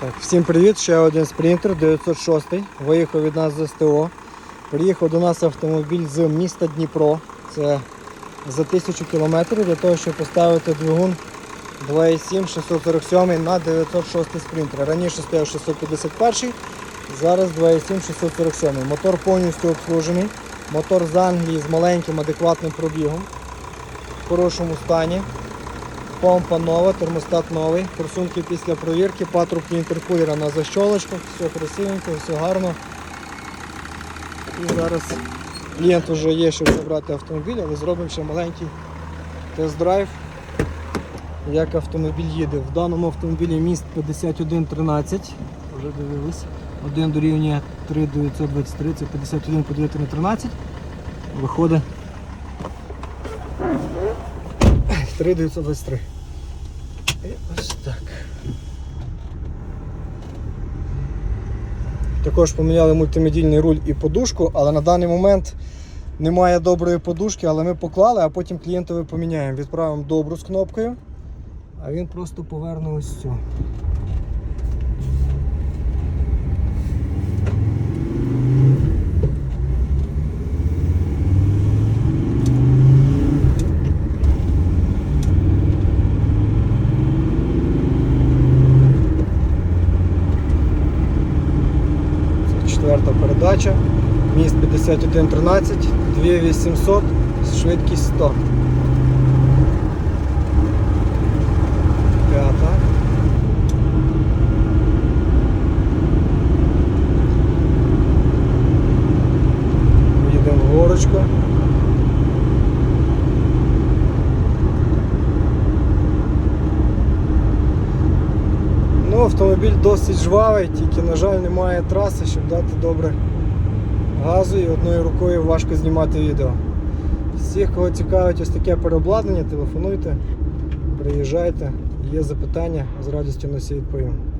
Так, всім привіт! Ще один спринтер 906. Виїхав від нас з СТО. Приїхав до нас автомобіль з міста Дніпро. Це за 1000 кілометрів для того, щоб поставити двигун 2.7 647 на 906 спринтер. Раніше стояв 651, зараз 2.7 647. Мотор повністю обслужений. Мотор з Англії з маленьким адекватним пробігом. В хорошому стані. Помпа нова, термостат новий, форсунки після провірки, патрубки інтеркулера на защолочках, все красивенько, все гарно. І зараз клієнт вже є, щоб забрати автомобіль, але зробимо ще маленький тест-драйв, як автомобіль їде. В даному автомобілі міст 5113, вже дивились. Один дорівнює 3923, це 51 поділити на 13. Виходить 3923. І ось так. Також поміняли мультимедійний руль і подушку, але на даний момент немає доброї подушки, але ми поклали, а потім клієнтові поміняємо. Відправимо добру з кнопкою, а він просто поверне ось цю. Це четверта передача. Міст 5113, 2800, швидкість 100. П'ята. Їдемо в горочку. Ну, автомобіль досить жвавий, тільки, на жаль, немає траси, щоб дати добре газу і одною рукою важко знімати відео. Всіх, кого цікавить ось таке переобладнання, телефонуйте, приїжджайте, є запитання, з радістю на всі відповім.